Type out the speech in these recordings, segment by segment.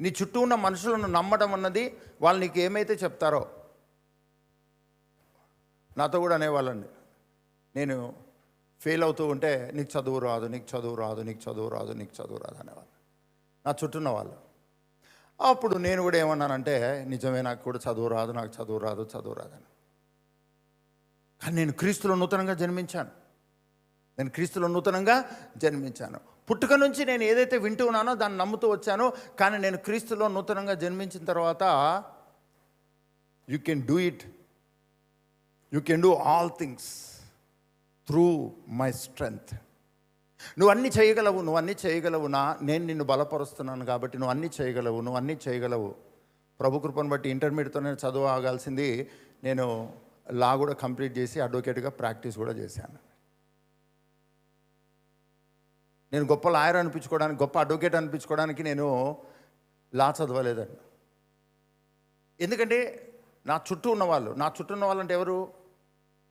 నీ చుట్టూ ఉన్న మనుషులను నమ్మడం అన్నది వాళ్ళు నీకు ఏమైతే చెప్తారో నాతో కూడా అనేవాళ్ళండి. నేను ఫెయిల్ అవుతూ ఉంటే నీకు చదువు రాదు నీకు చదువు రాదు నీకు చదువు రాదు నీకు చదువు రాదు అనేవాళ్ళు. నా చుట్టూ ఉన్న వాళ్ళు. అప్పుడు నేను కూడా ఏమన్నానంటే నిజమే నాకు కూడా చదువు రాదు నాకు చదువు రాదు చదువు రాదని కానీ నేను క్రీస్తులో నూతనంగా జన్మించాను. నేను క్రీస్తులో నూతనంగా జన్మించాను. పుట్టుక నుంచి నేను ఏదైతే వింటూ ఉన్నానో దాన్ని నమ్ముతూ వచ్చానో. కానీ నేను క్రీస్తులో నూతనంగా జన్మించిన తర్వాత you can do it you can do all things through my strength నువ్వు అన్నీ చేయగలవు నువ్వు అన్నీ చేయగలవు. నా నేను నిన్ను బలపరుస్తున్నాను కాబట్టి నువ్వు అన్నీ చేయగలవు నువ్వు అన్నీ చేయగలవు. ప్రభు కృపను బట్టి ఇంటర్మీడియట్తోనే చదువు ఆగాల్సింది. నేను లా కూడా కంప్లీట్ చేసి అడ్వకేట్గా ప్రాక్టీస్ కూడా చేశాను. నేను గొప్ప లాయర్ అనిపించుకోవడానికి గొప్ప అడ్వకేట్ అనిపించుకోవడానికి నేను లా చదవలేదండి. ఎందుకంటే నా చుట్టూ ఉన్నవాళ్ళు నా చుట్టూ ఉన్న వాళ్ళు అంటే ఎవరు?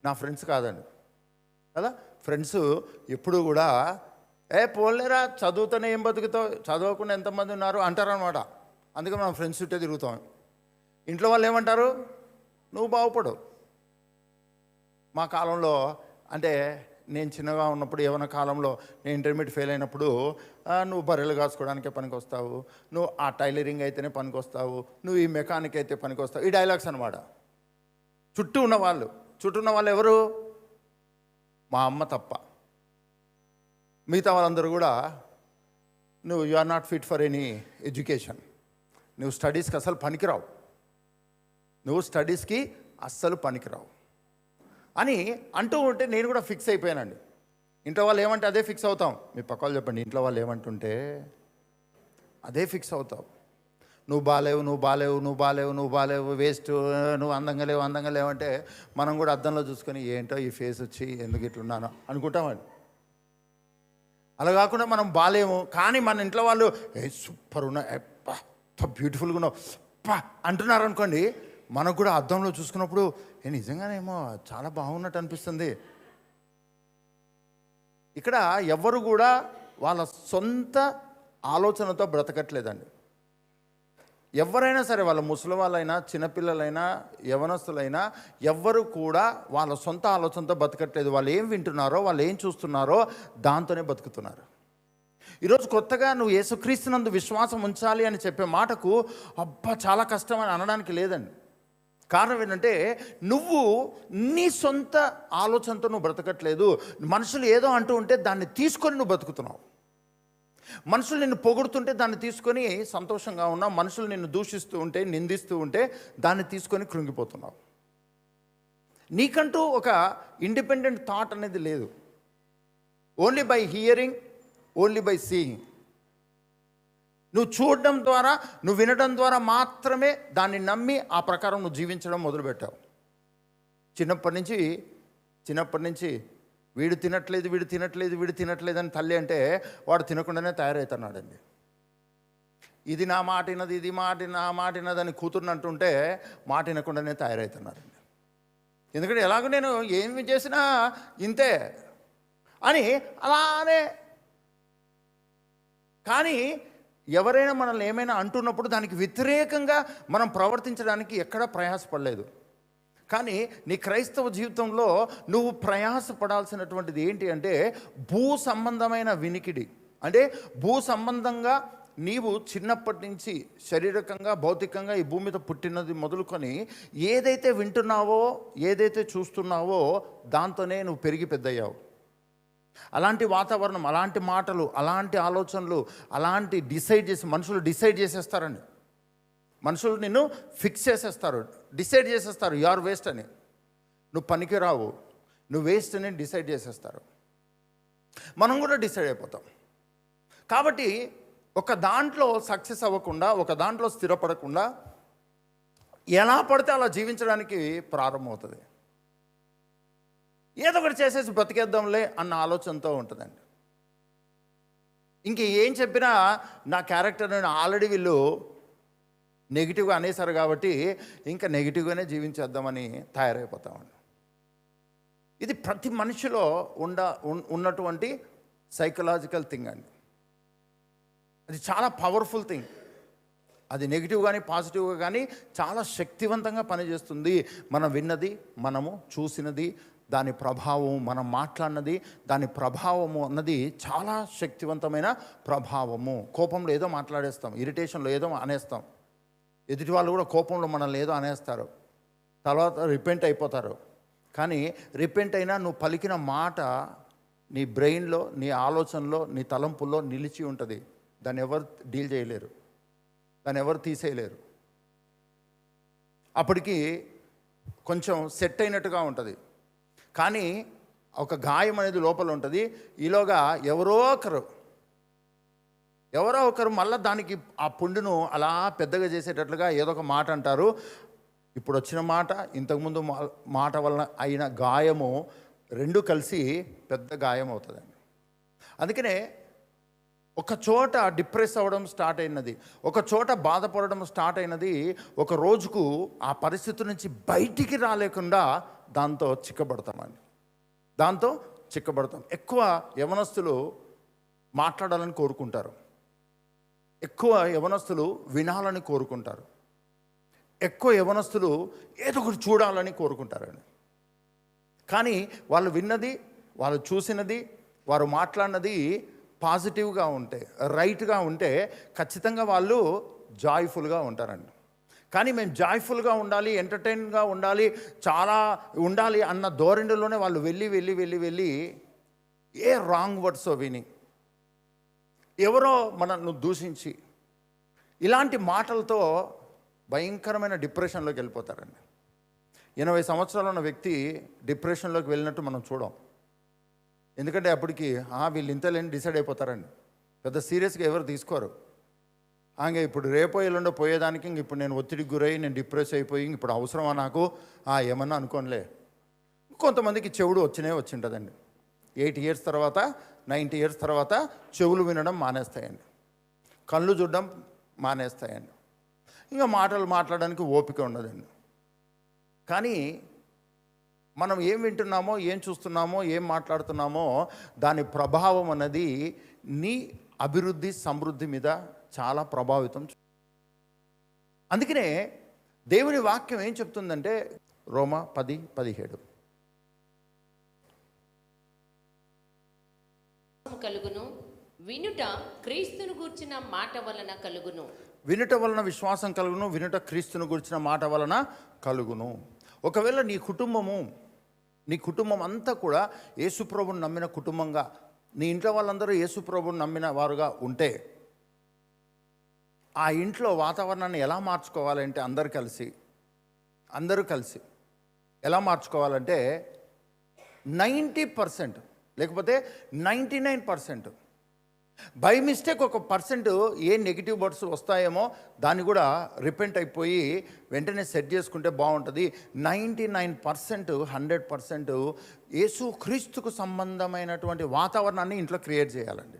నా ఫ్రెండ్స్ కాదండి. కదా? ఫ్రెండ్స్ ఎప్పుడు కూడా ఏ పోలేరా చదువుతూనే ఏం బతుకుతావు? చదవకుండా ఎంతమంది ఉన్నారు? అంటారనమాట అందుకే మనం ఫ్రెండ్స్ చుట్టే తిరుగుతాం. ఇంట్లో వాళ్ళు ఏమంటారు? నువ్వు బాగుపడు మా కాలంలో అంటే నేను చిన్నగా ఉన్నప్పుడు ఏమైనా కాలంలో నేను ఇంటర్మీడియట్ ఫెయిల్ అయినప్పుడు నువ్వు బర్రెలు కాసుకోవడానికే పనికి వస్తావు నువ్వు ఆ టైలరింగ్ అయితేనే పనికి వస్తావు నువ్వు ఈ మెకానిక్ అయితే పనికి వస్తావు ఈ డైలాగ్స్ అనమాట చుట్టూ ఉన్న వాళ్ళు చుట్టూ ఉన్న వాళ్ళు ఎవరు? మా అమ్మ తప్ప. మిగతా వాళ్ళందరూ కూడా నువ్వు you are not fit for any education నువ్వు స్టడీస్కి అసలు పనికిరావు. నువ్వు స్టడీస్కి అస్సలు పనికిరావు. అని అంటూ ఉంటే నేను కూడా ఫిక్స్ అయిపోయానండి. ఇంట్లో వాళ్ళు ఏమంటే అదే ఫిక్స్ అవుతాం. మీ పక్క వాళ్ళు చెప్పండి ఇంట్లో వాళ్ళు ఏమంటుంటే అదే ఫిక్స్ అవుతావు. నువ్వు బాలేవు నువ్వు బాలేవు నువ్వు బాలేవు నువ్వు బాలేవు వేస్ట్ నువ్వు అందంగా లేవు అందంగా లేవంటే మనం కూడా అద్దంలో చూసుకొని ఏంటో ఈ ఫేస్ వచ్చి ఎందుకు ఇట్లున్నానో అనుకుంటామండి. అలా కాకుండా మనం బాలేము కానీ మన ఇంట్లో వాళ్ళు ఏ సూపర్ ఉన్నా బ్యూటిఫుల్గా ఉన్నావు అంటున్నారు అనుకోండి మనకు కూడా అద్దంలో చూసుకున్నప్పుడు ఏ నిజంగానేమో చాలా బాగున్నట్టు అనిపిస్తుంది. ఇక్కడ ఎవరు కూడా వాళ్ళ సొంత ఆలోచనతో బ్రతకట్లేదండి. ఎవరైనా సరే వాళ్ళ ముసలి వాళ్ళైనా చిన్నపిల్లలైనా యవనస్తులైనా ఎవ్వరు కూడా వాళ్ళ సొంత ఆలోచనతో బతకట్లేదు వాళ్ళు ఏం వింటున్నారో వాళ్ళు ఏం చూస్తున్నారో దాంతోనే బతుకుతున్నారు ఈరోజు కొత్తగా నువ్వు యేసుక్రీస్తునందు విశ్వాసం ఉంచాలి అని చెప్పే మాటకు అబ్బా చాలా కష్టం అని అనడానికి లేదండి. కారణం ఏంటంటే నువ్వు నీ సొంత ఆలోచనతో నువ్వు బ్రతకట్లేదు. మనుషులు ఏదో అంటూ ఉంటే దాన్ని తీసుకొని నువ్వు బ్రతుకుతున్నావు. మనుషులు నిన్ను పొగుడుతుంటే దాన్ని తీసుకొని సంతోషంగా ఉన్నావు. మనుషులు నిన్ను దూషిస్తూ ఉంటే నిందిస్తూ ఉంటే దాన్ని తీసుకొని కృంగిపోతున్నావు. నీకంటూ ఒక ఇండిపెండెంట్ థాట్ అనేది లేదు. Only by hearing only by seeing. నువ్వు చూడడం ద్వారా నువ్వు వినడం ద్వారా మాత్రమే దాన్ని నమ్మి ఆ ప్రకారం నువ్వు జీవించడం మొదలుపెట్టావు. చిన్నప్పటి నుంచి చిన్నప్పటి నుంచి వీడు తినట్లేదు వీడు తినట్లేదు వీడు తినట్లేదు అని తల్లి అంటే వాడు తినకుండానే తయారవుతున్నాడండి ఇది నా మాటినది ఇది మాటి నా మాటినది అని కూతుర్ని అంటుంటే మాట వినకుండానే తయారవుతున్నారండి ఎందుకంటే ఎలాగో నేను ఏమి చేసినా ఇంతే అని అలానే కానీ ఎవరైనా మనల్ని ఏమైనా అంటున్నప్పుడు దానికి వ్యతిరేకంగా మనం ప్రవర్తించడానికి ఎక్కడా ప్రయాసపడలేదు. కానీ నీ క్రైస్తవ జీవితంలో నువ్వు ప్రయాసపడాల్సినటువంటిది ఏంటి అంటే భూ సంబంధమైన వినికిడి. అంటే భూ సంబంధంగా నీవు చిన్నప్పటి నుంచి శారీరకంగా భౌతికంగా ఈ భూమి మీద పుట్టినది మొదలుకొని ఏదైతే వింటున్నావో ఏదైతే చూస్తున్నావో దాంతోనే నువ్వు పెరిగి పెద్దయ్యావు. అలాంటి వాతావరణం అలాంటి మాటలు అలాంటి ఆలోచనలు అలాంటి డిసైడ్ చేసి మనుషులు డిసైడ్ చేసేస్తారండి. మనుషులు నిన్ను ఫిక్స్ చేసేస్తారు. డిసైడ్ చేసేస్తారు. యు ఆర్ వేస్ట్ అని. నువ్వు పనికి రావు. నువ్వు వేస్ట్ అని డిసైడ్ చేసేస్తారు. మనం కూడా డిసైడ్ అయిపోతాం. కాబట్టి ఒక దాంట్లో సక్సెస్ అవ్వకుండా ఒక దాంట్లో స్థిరపడకుండా ఎలా పడితే అలా జీవించడానికి ప్రారంభమవుతుంది. ఏదో ఒకటి చేసేసి బ్రతికేద్దాంలే అన్న ఆలోచనతో ఉంటుందండి. ఇంక ఏం చెప్పినా నా క్యారెక్టర్ ఆల్రెడీ వీళ్ళు నెగిటివ్గా అనేసారు కాబట్టి ఇంకా నెగిటివ్గానే జీవించేద్దామని తయారైపోతామండి ఇది ప్రతి మనిషిలో ఉండ ఉన్- ఉన్నటువంటి సైకలాజికల్ థింగ్ అండి. అది చాలా పవర్ఫుల్ థింగ్ అది నెగిటివ్ కానీ పాజిటివ్గా కానీ చాలా శక్తివంతంగా పనిచేస్తుంది. మనం విన్నది మనము చూసినది దాని ప్రభావం మనం మాట్లాడినది దాని ప్రభావము అన్నది చాలా శక్తివంతమైన ప్రభావము. కోపంలో ఏదో మాట్లాడేస్తాం ఇరిటేషన్లో ఏదో అనేస్తాం. ఎదుటి వాళ్ళు కూడా కోపంలో మనల్ని ఏదో అనేస్తారు. తర్వాత రిపెంట్ అయిపోతారు. కానీ రిపెంట్ అయినా నువ్వు పలికిన మాట నీ బ్రెయిన్లో నీ ఆలోచనలో నీ తలంపుల్లో నిలిచి ఉంటుంది. దాన్ని ఎవరు డీల్ చేయలేరు. దాన్ని ఎవరు తీసేయలేరు. అప్పటికి కొంచెం సెట్ అయినట్టుగా ఉంటుంది. కానీ ఒక గాయం అనేది లోపల ఉంటుంది. ఈలోగా ఎవరో ఒకరు ఎవరో ఒకరు మళ్ళీ దానికి ఆ పుండును అలా పెద్దగా చేసేటట్లుగా ఏదో ఒక మాట అంటారు. ఇప్పుడు వచ్చిన మాట ఇంతకుముందు మా- మాట వలన అయిన గాయము రెండు కలిసి పెద్ద గాయం అవుతుందండి అందుకనే ఒక చోట డిప్రెస్ అవ్వడం స్టార్ట్ అయినది. ఒక చోట బాధపడడం స్టార్ట్ అయినది. ఒక రోజుకు ఆ పరిస్థితి నుంచి బయటికి రాలేకుండా దాంతో చిక్కబడతామండి. దాంతో చిక్కబడతాం. ఎక్కువ యవనస్తులు మాట్లాడాలని కోరుకుంటారు. ఎక్కువ యవనస్తులు వినాలని కోరుకుంటారు. ఎక్కువ యవనస్తులు ఏదో ఒకటి చూడాలని కోరుకుంటారండి. కానీ వాళ్ళు విన్నది వాళ్ళు చూసినది వారు మాట్లాడినది పాజిటివ్గా ఉంటే రైట్గా ఉంటే ఖచ్చితంగా వాళ్ళు జాయ్ఫుల్గా ఉంటారండి. కానీ మేము జాయ్ఫుల్గా ఉండాలి ఎంటర్టైన్గా ఉండాలి చాలా ఉండాలి అన్న ధోరణిలోనే వాళ్ళు వెళ్ళి వెళ్ళి వెళ్ళి వెళ్ళి ఏ రాంగ్ వర్డ్స్ విని ఎవరో మనల్ని దూషించి ఇలాంటి మాటలతో భయంకరమైన డిప్రెషన్లోకి వెళ్ళిపోతారండి. ఎనభై సంవత్సరాలు ఉన్న వ్యక్తి డిప్రెషన్లోకి వెళ్ళినట్టు మనం చూడం. ఎందుకంటే అప్పటికి "ఆ, వీళ్ళు ఇంతలేని డిసైడ్ అయిపోతారండి. పెద్ద సీరియస్గా ఎవరు తీసుకోరు. ఆంగే ఇప్పుడు రేపో ఎల్లుండో పోయేదానికి ఇంక ఇప్పుడు నేను ఒత్తిడికి గురై నేను డిప్రెస్ అయిపోయి ఇంక ఇప్పుడు అవసరమా నాకు? ఆ, ఏమన్నా అనుకోనిలే. కొంతమందికి చెవుడు వచ్చినే వచ్చింటుందండి. ఎయిట్ ఇయర్స్ తర్వాత నైంటీ ఇయర్స్ తర్వాత చెవులు వినడం మానేస్తాయండి. కళ్ళు చూడడం మానేస్తాయండి. ఇంకా మాటలు మాట్లాడడానికి ఓపిక ఉండదండి. కానీ మనం ఏం వింటున్నామో ఏం చూస్తున్నామో ఏం మాట్లాడుతున్నామో దాని ప్రభావం అన్నది నీ అభివృద్ధి సమృద్ధి మీద చాలా ప్రభావితం అందుకనే దేవుని వాక్యం ఏం చెప్తుందంటే రోమ పది పదిహేడు. కలుగును వినుట క్రీస్తును గూర్చిన మాట వలన కలుగును. వినుట వలన విశ్వాసం కలుగును వినుట క్రీస్తును గురించిన మాట వలన కలుగును. ఒకవేళ నీ కుటుంబము నీ కుటుంబం అంతా కూడా యేసుప్రభుని నమ్మిన కుటుంబంగా నీ ఇంట్లో వాళ్ళందరూ యేసుప్రభుని నమ్మిన వారుగా ఉంటే ఆ ఇంట్లో వాతావరణాన్ని ఎలా మార్చుకోవాలంటే అందరు కలిసి అందరూ కలిసి ఎలా మార్చుకోవాలంటే నైంటీ పర్సెంట్ లేకపోతే ninety nine percent by mistake ఒక పర్సెంట్ ఏ నెగిటివ్ వర్డ్స్ వస్తాయేమో దాన్ని కూడా రిపెంట్ అయిపోయి వెంటనే సెట్ చేసుకుంటే బాగుంటుంది. Ninety nine percent hundred percent Yesu క్రీస్తుకు సంబంధమైనటువంటి వాతావరణాన్ని ఇంట్లో క్రియేట్ చేయాలండి.